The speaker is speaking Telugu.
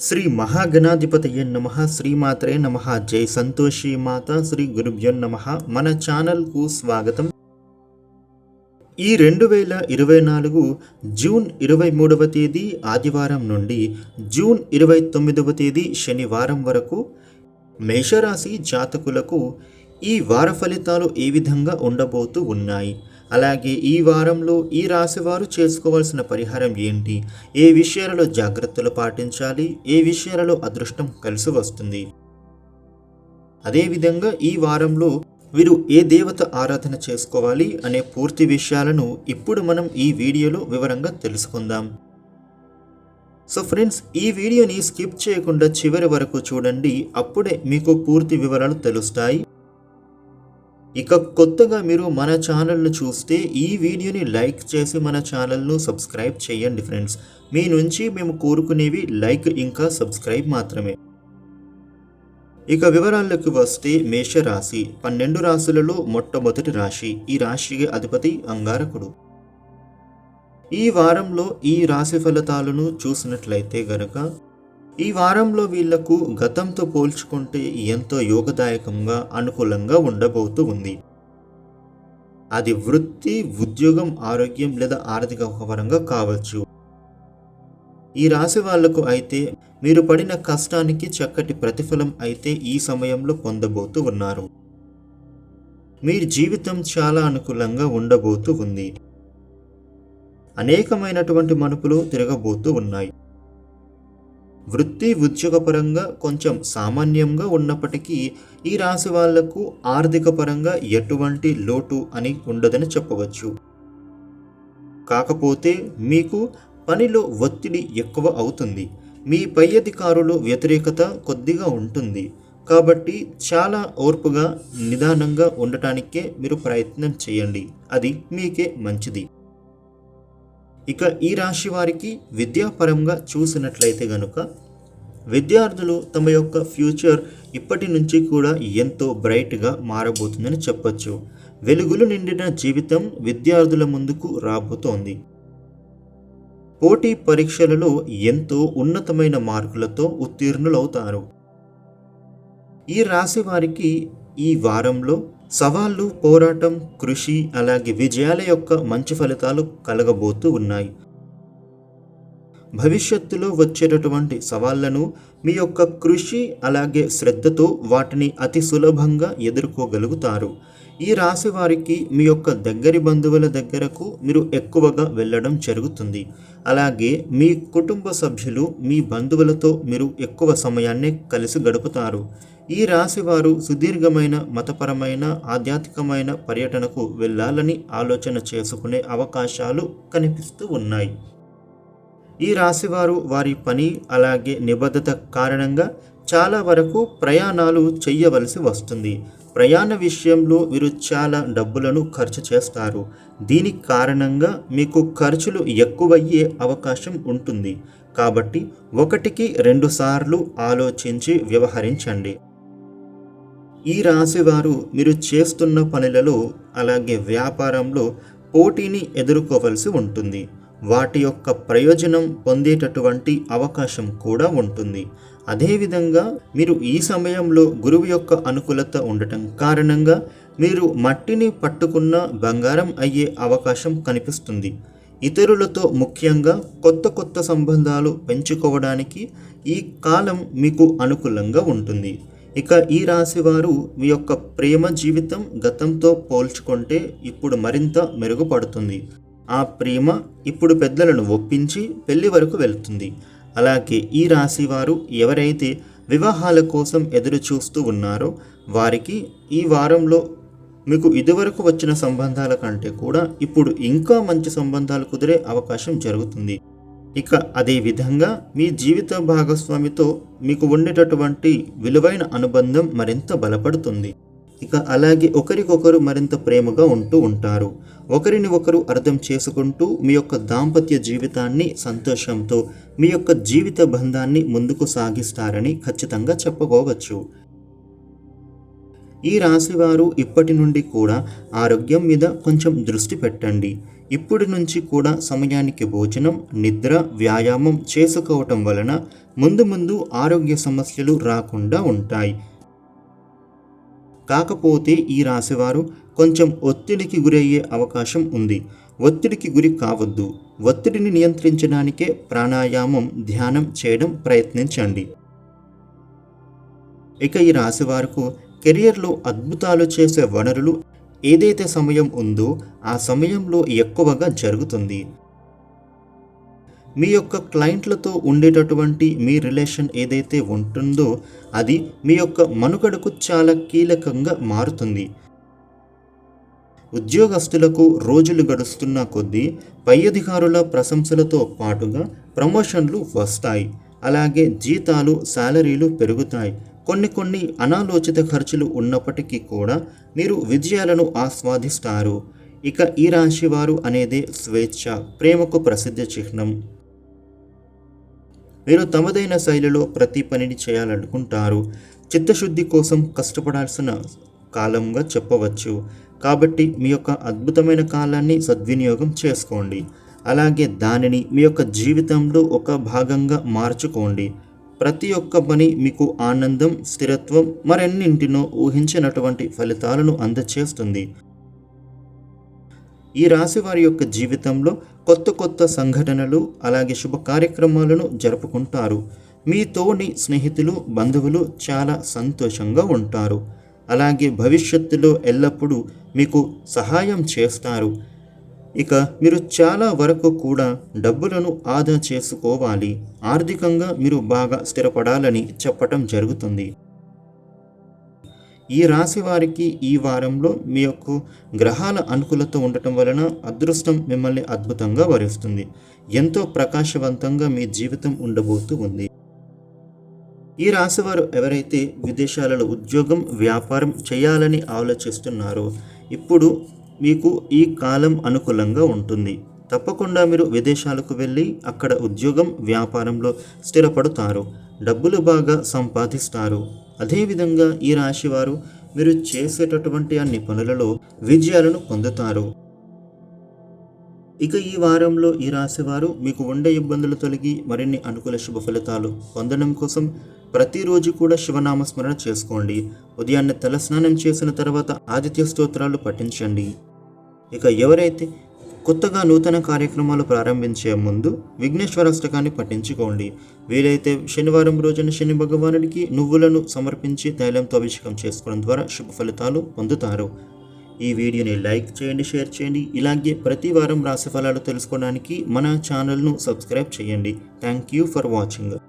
శ్రీ మహాగణాధిపతయ నమ శ్రీమాత్రే నమ జై సంతోషి మాత శ్రీ గురుభ్యో నమ. మన ఛానల్కు స్వాగతం. ఈ రెండు వేల ఇరవై నాలుగు జూన్ ఇరవై మూడవ తేదీ ఆదివారం నుండి జూన్ ఇరవై తొమ్మిదవ తేదీ శనివారం వరకు మేషరాశి జాతకులకు ఈ వార ఫలితాలు ఏ విధంగా ఉండబోతూ ఉన్నాయి? అలాగే ఈ వారంలో ఈ రాశివారు చేసుకోవాల్సిన పరిహారం ఏంటి? ఏ విషయాలలో జాగ్రత్తలు పాటించాలి? ఏ విషయాలలో అదృష్టం కలిసి వస్తుంది? అదేవిధంగా ఈ వారంలో వీరు ఏ దేవత ఆరాధన చేసుకోవాలి అనే పూర్తి విషయాలను ఇప్పుడు మనం ఈ వీడియోలో వివరంగా తెలుసుకుందాం. సో ఫ్రెండ్స్ ఈ వీడియోని స్కిప్ చేయకుండా చివరి వరకు చూడండి. అప్పుడే మీకు పూర్తి వివరాలు తెలుస్తాయి. ఇక కొత్తగా మీరు మన ఛానల్ను చూస్తే ఈ వీడియోని లైక్ చేసి మన ఛానల్ను సబ్స్క్రైబ్ చేయండి ఫ్రెండ్స్. మీ నుంచి మేము కోరుకునేవి లైక్ ఇంకా సబ్స్క్రైబ్ మాత్రమే. ఇక వివరాల్లోకి వస్తే మేషరాశి. పన్నెండు రాశులలో మొట్టమొదటి రాశి. ఈ రాశికి అధిపతి అంగారకుడు. ఈ వారంలో ఈ రాశి ఫలితాలను చూసినట్లయితే గనక ఈ వారంలో వీళ్ళకు గతంతో పోల్చుకుంటే ఎంతో యోగదాయకంగా అనుకూలంగా ఉండబోతూ ఉంది. అది వృత్తి ఉద్యోగం ఆరోగ్యం లేదా ఆర్థిక పరంగా కావచ్చు. ఈ రాశి వాళ్ళకు అయితే మీరు పడిన కష్టానికి చక్కటి ప్రతిఫలం అయితే ఈ సమయంలో పొందబోతూ ఉన్నారు. మీ జీవితం చాలా అనుకూలంగా ఉండబోతూ ఉంది. అనేకమైనటువంటి మనుపులు తిరగబోతూ ఉన్నాయి. వృత్తి ఉద్యోగపరంగా కొంచెం సామాన్యంగా ఉన్నప్పటికీ ఈ రాశి వాళ్ళకు ఆర్థిక పరంగా ఎటువంటి లోటు అని ఉండదని చెప్పవచ్చు. కాకపోతే మీకు పనిలో ఒత్తిడి ఎక్కువ అవుతుంది. మీ పై అధికారులు వ్యతిరేకత కొద్దిగా ఉంటుంది. కాబట్టి చాలా ఓర్పుగా నిదానంగా ఉండటానికే మీరు ప్రయత్నం చేయండి. అది మీకే మంచిది. ఇక ఈ రాశి వారికి విద్యాపరంగా చూసినట్లయితే గనుక విద్యార్థులు తమ యొక్క ఫ్యూచర్ ఇప్పటి నుంచి కూడా ఎంతో బ్రైట్గా మారబోతుందని చెప్పచ్చు. వెలుగులు నిండిన జీవితం విద్యార్థుల ముందుకు రాబోతోంది. పోటీ పరీక్షలలో ఎంతో ఉన్నతమైన మార్కులతో ఉత్తీర్ణులవుతారు. ఈ రాశి వారికి ఈ వారంలో సవాళ్ళు పోరాటం కృషి అలాగే విజయాల యొక్క మంచి ఫలితాలు కలగబోతూ ఉన్నాయి. భవిష్యత్తులో వచ్చేటటువంటి సవాళ్ళను మీ యొక్క కృషి అలాగే శ్రద్ధతో వాటిని అతి సులభంగా ఎదుర్కోగలుగుతారు. ఈ రాశి వారికి మీ యొక్క దగ్గరి బంధువుల దగ్గరకు మీరు ఎక్కువగా వెళ్ళడం జరుగుతుంది. అలాగే మీ కుటుంబ సభ్యులు మీ బంధువులతో మీరు ఎక్కువ సమయాన్ని కలిసి గడుపుతారు. ఈ రాశి వారు సుదీర్ఘమైన మతపరమైన ఆధ్యాత్మికమైన పర్యటనకు వెళ్ళాలని ఆలోచన చేసుకునే అవకాశాలు కనిపిస్తూ ఉన్నాయి. ఈ రాశివారు వారి పని అలాగే నిబద్ధత కారణంగా చాలా వరకు ప్రయాణాలు చేయవలసి వస్తుంది. ప్రయాణ విషయంలో వీరు చాలా డబ్బులను ఖర్చు చేస్తారు. దీని కారణంగా మీకు ఖర్చులు ఎక్కువయ్యే అవకాశం ఉంటుంది. కాబట్టి ఒకటికి రెండు సార్లు ఆలోచించి వ్యవహరించండి. ఈ రాశివారు మీరు చేస్తున్న పనులలో అలాగే వ్యాపారంలో పోటీని ఎదుర్కోవలసి ఉంటుంది. వాటి యొక్క ప్రయోజనం పొందేటటువంటి అవకాశం కూడా ఉంటుంది. అదేవిధంగా మీరు ఈ సమయంలో గురువు యొక్క అనుకూలత ఉండటం కారణంగా మీరు మట్టిని పట్టుకున్న బంగారం అయ్యే అవకాశం కనిపిస్తుంది. ఇతరులతో ముఖ్యంగా కొత్త కొత్త సంబంధాలు పెంచుకోవడానికి ఈ కాలం మీకు అనుకూలంగా ఉంటుంది. ఇక ఈ రాశి వారు మీ యొక్క ప్రేమ జీవితం గతంతో పోల్చుకుంటే ఇప్పుడు మరింత మెరుగుపడుతుంది. ఆ ప్రేమ ఇప్పుడు పెద్దలను ఒప్పించి పెళ్ళి వరకు వెళ్తుంది. అలాగే ఈ రాశి వారు ఎవరైతే వివాహాల కోసం ఎదురు చూస్తూ ఉన్నారో వారికి ఈ వారంలో మీకు ఇదివరకు వచ్చిన సంబంధాల కంటే కూడా ఇప్పుడు ఇంకా మంచి సంబంధాలు కుదిరే అవకాశం జరుగుతుంది. ఇక అదే విధంగా మీ జీవిత భాగస్వామితో మీకు ఉండేటటువంటి విలువైన అనుబంధం మరింత బలపడుతుంది. ఇక అలాగే ఒకరికొకరు మరింత ప్రేమగా ఉంటూ ఉంటారు. ఒకరిని ఒకరు అర్థం చేసుకుంటూ మీ యొక్క దాంపత్య జీవితాన్ని సంతోషంతో మీ యొక్క జీవిత బంధాన్ని ముందుకు సాగిస్తారని ఖచ్చితంగా చెప్పుకోవచ్చు. ఈ రాశివారు ఇప్పటి నుండి కూడా ఆరోగ్యం మీద కొంచెం దృష్టి పెట్టండి. ఇప్పటి నుంచి కూడా సమయానికి భోజనం నిద్ర వ్యాయామం చేసుకోవటం వలన ముందు ముందు ఆరోగ్య సమస్యలు రాకుండా ఉంటాయి. కాకపోతే ఈ రాశివారు కొంచెం ఒత్తిడికి గురయ్యే అవకాశం ఉంది. ఒత్తిడికి గురి కావద్దు. ఒత్తిడిని నియంత్రించడానికే ప్రాణాయామం ధ్యానం చేయడం ప్రయత్నించండి. ఇక ఈ రాశి వారికి కెరియర్లో అద్భుతాలు చేసే వనరులు ఏదైతే సమయం ఉందో ఆ సమయంలో ఎక్కువగా జరుగుతుంది. మీ యొక్క క్లయింట్లతో ఉండేటటువంటి మీ రిలేషన్ ఏదైతే ఉంటుందో అది మీ యొక్క మనుగడకు చాలా కీలకంగా మారుతుంది. ఉద్యోగస్తులకు రోజులు గడుస్తున్న కొద్దీ పై అధికారుల ప్రశంసలతో పాటుగా ప్రమోషన్లు వస్తాయి. అలాగే జీతాలు శాలరీలు పెరుగుతాయి. కొన్ని కొన్ని అనాలోచిత ఖర్చులు ఉన్నప్పటికీ కూడా మీరు విజయాలను ఆస్వాదిస్తారు. ఇక ఈ రాశివారు అనేది అనేదే స్వేచ్ఛ ప్రేమకు ప్రసిద్ధ చిహ్నం. మీరు తమదైన శైలిలో ప్రతి పనిని చేయాలనుకుంటారు. చిత్తశుద్ధి కోసం కష్టపడాల్సిన కాలంగా చెప్పవచ్చు. కాబట్టి మీ యొక్క అద్భుతమైన కాలాన్ని సద్వినియోగం చేసుకోండి. అలాగే దానిని మీ యొక్క జీవితంలో ఒక భాగంగా మార్చుకోండి. ప్రతి ఒక్క పని మీకు ఆనందం స్థిరత్వం మరెన్నింటినో ఊహించినటువంటి ఫలితాలను అందచేస్తుంది. ఈ రాశి వారి యొక్క జీవితంలో కొత్త కొత్త సంఘటనలు అలాగే శుభ కార్యక్రమాలను జరుపుకుంటారు. మీతోని స్నేహితులు బంధువులు చాలా సంతోషంగా ఉంటారు. అలాగే భవిష్యత్తులో ఎల్లప్పుడూ మీకు సహాయం చేస్తారు. ఇక మీరు చాలా వరకు కూడా డబ్బులను ఆదా చేసుకోవాలి. ఆర్థికంగా మీరు బాగా స్థిరపడాలని చెప్పటం జరుగుతుంది. ఈ రాశి వారికి ఈ వారంలో మీ యొక్క గ్రహాల అనుకూలత ఉండటం వలన అదృష్టం మిమ్మల్ని అద్భుతంగా వరిస్తుంది. ఎంతో ప్రకాశవంతంగా మీ జీవితం ఉండబోతూ ఉంది. ఈ రాశివారు ఎవరైతే విదేశాలలో ఉద్యోగం వ్యాపారం చేయాలని ఆలోచిస్తున్నారో ఇప్పుడు మీకు ఈ కాలం అనుకూలంగా ఉంటుంది. తప్పకుండా మీరు విదేశాలకు వెళ్ళి అక్కడ ఉద్యోగం వ్యాపారంలో స్థిరపడతారు. డబ్బులు బాగా సంపాదిస్తారు. అదేవిధంగా ఈ రాశివారు మీరు చేసేటటువంటి అన్ని పనులలో విజయాలను పొందుతారు. ఇక ఈ వారంలో ఈ రాశివారు మీకు ఉండే ఇబ్బందులు తొలగి మరిన్ని అనుకూల శుభ ఫలితాలు పొందడం కోసం ప్రతిరోజు కూడా శివనామస్మరణ చేసుకోండి. ఉదయాన్నే తలస్నానం చేసిన తర్వాత ఆదిత్య స్తోత్రాలు పఠించండి. ఇక ఎవరైతే కొత్తగా నూతన కార్యక్రమాలు ప్రారంభించే ముందు విఘ్నేశ్వరాష్టకాన్ని పఠించుకోండి. వీలైతే శనివారం రోజున శని భగవానుడికి నువ్వులను సమర్పించి తైలంతో అభిషేకం చేసుకోవడం ద్వారా శుభ ఫలితాలు పొందుతారు. ఈ వీడియోని లైక్ చేయండి షేర్ చేయండి. ఇలాగే ప్రతి వారం రాశి ఫలాలు తెలుసుకోవడానికి మన ఛానల్ను సబ్స్క్రైబ్ చేయండి. Thank you for watching.